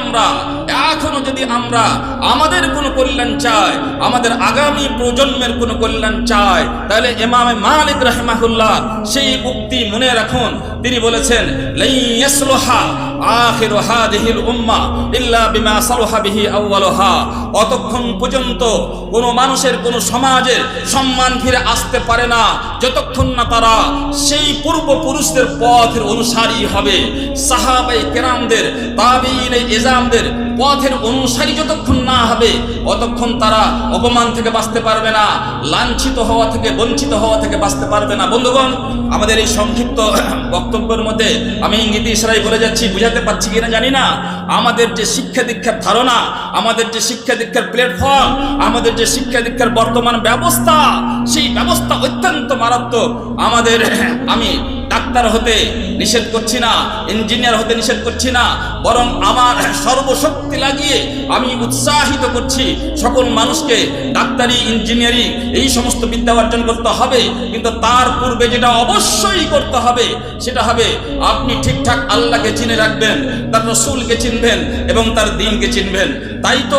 আমরা, এখনও যদি আমরা আমাদের কোনো কল্যাণ চাই, আমাদের আগামী প্রজন্মের কোনো কল্যাণ চাই, তাহলে এমামে মালিক রাহিমাহুল্লাহ সেই উক্তি মনে রাখুন তিনি বলেছেন মানুষের, কোনো সমাজের সম্মান আসতে পারে না। যতক্ষণ না তারা সেই পূর্বপুরুষদের পথের অনুসারী হবে। কেরামদের এজামদের পথের অনুসারী যতক্ষণ না হবে, অতক্ষণ তারা অপমান থেকে বাঁচতে পারবে না, লাঞ্ছিত হওয়া থেকে, বঞ্চিত হওয়া থেকে বাঁচতে পারবে না। বন্ধুগণ, আমাদের এই সংক্ষিপ্ত বক্তব্যের মধ্যে আমি ইঙ্গিত ইসরাই বলে যাচ্ছি, বুঝাতে পারছি কিনা জানি না। আমাদের যে শিক্ষা দীক্ষার ধারণা, আমাদের যে শিক্ষা দীক্ষার প্ল্যাটফর্ম আমাদের যে শিক্ষা দীক্ষার বর্তমান ব্যবস্থা, সেই ব্যবস্থা অত্যন্ত মারাত্মক। আমাদের, আমি ডাক্তার হতে নিষেধ করছি না, ইঞ্জিনিয়ার হতে নিষেধ করছি না, বরং আমার সর্বশক্তি লাগিয়ে আমি উৎসাহিত করছি। সকল মানুষকে, ডাক্তারি, ইঞ্জিনিয়ারিং, এই সমস্ত বিদ্যা অর্জন করতে হবে, কিন্তু তার পূর্বে যেটা অবশ্যই করতে হবে, সেটা হবে আপনি ঠিকঠাক আল্লাহকে চিনে রাখবেন, তার রসুলকে চিনবেন এবং তার দিনকে চিনবেন। তাই তো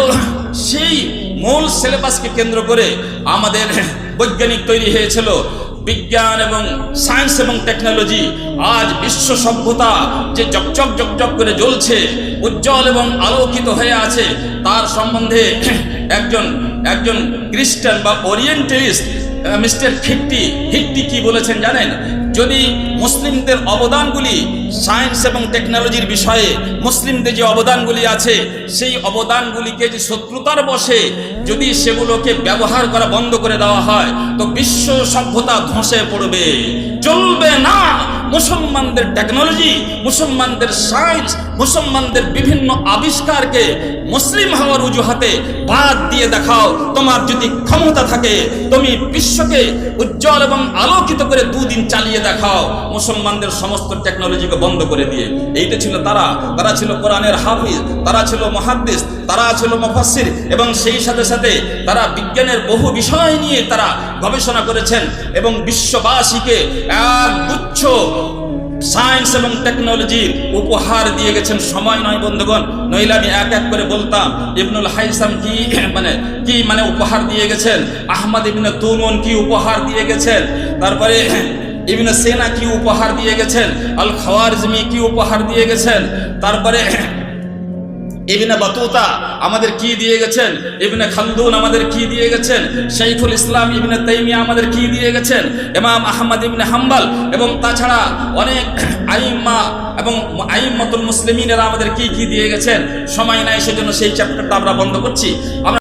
সেই মূল সিলেবাসকে কেন্দ্র করে আমাদের বৈজ্ঞানিক তৈরি হয়েছিল। বিজ্ঞান এবং সায়েন্স এবং টেকনোলজি আজ বিশ্ব সভ্যতা যে জকচক জকচক করে জ্বলছে, উজ্জ্বল এবং আলোকিত হয়ে আছে, তার সম্বন্ধে একজন একজন খ্রিস্টান বা ওরিয়েন্টালিস্ট মিস্টার হিট্টি হিট্টি কি বলেছেন জানেন? যদি মুসলিমদের অবদানগুলি সায়েন্স এবং টেকনোলজির বিষয়ে মুসলিমদের যে অবদানগুলি আছে, সেই অবদানগুলিকে যে শত্রুতার বসে যদি সেগুলোকে ব্যবহার করা বন্ধ করে দেওয়া হয়, তো বিশ্ব সভ্যতা ধসে পড়বে। চলবে না! মুসলমানদের টেকনোলজি মুসলমানদের সায়েন্স মুসলমানদের বিভিন্ন আবিষ্কারকে মুসলিম হওয়ার অজুহাতে বাদ দিয়ে দেখাও। তোমার যদি ক্ষমতা থাকে, তুমি বিশ্বকে উজ্জ্বল এবং আলোকিত করে দুদিন চালিয়ে দেখাও। মুসলমানদের সমস্ত টেকনোলজিকে বন্ধ করে দিয়ে। এইটা ছিল তারা। তারা ছিল কোরআনের হাফিজ, তারা ছিল মহাদ্দিস, তারা ছিল মুফাসসির এবং সেই সাথে সাথে তারা বিজ্ঞানের বহু বিষয় নিয়ে তারা গবেষণা করেছেন এবং বিশ্ববাসীকে এক গুচ্ছ সায়েন্স এবং টেকনোলজি উপহার দিয়ে গেছেন, সময় নয় বন্ধুগণ। নইলে আমি এক এক করে বলতাম, ইবনুল হাইসাম কি মানে কি মানে উপহার দিয়ে গেছেন? আহমদ ইবনে তুমন কি উপহার দিয়ে গেছেন? তারপরে ইবনে সেনা কি উপহার দিয়ে গেছেন? আল খওয়ারজমি কি উপহার দিয়ে গেছেন? তারপরে ইবনে বাতুতা আমাদের কি দিয়ে গেছেন? ইবনে খালদুন আমাদের কি দিয়ে গেছেন? শাইখুল ইসলাম ইবনে তাইমিয়া আমাদের কি দিয়ে গেছেন? এমাম আহমদ ইবনে হাম্বাল এবং তাছাড়া অনেক আইম্মা এবং আইম্মাতুল মুসলিমিনেরা আমাদের কি কি দিয়ে গেছেন? সময় নাই, সেজন্য সেই চ্যাপ্টারটা আমরা বন্ধ করছি। আমরা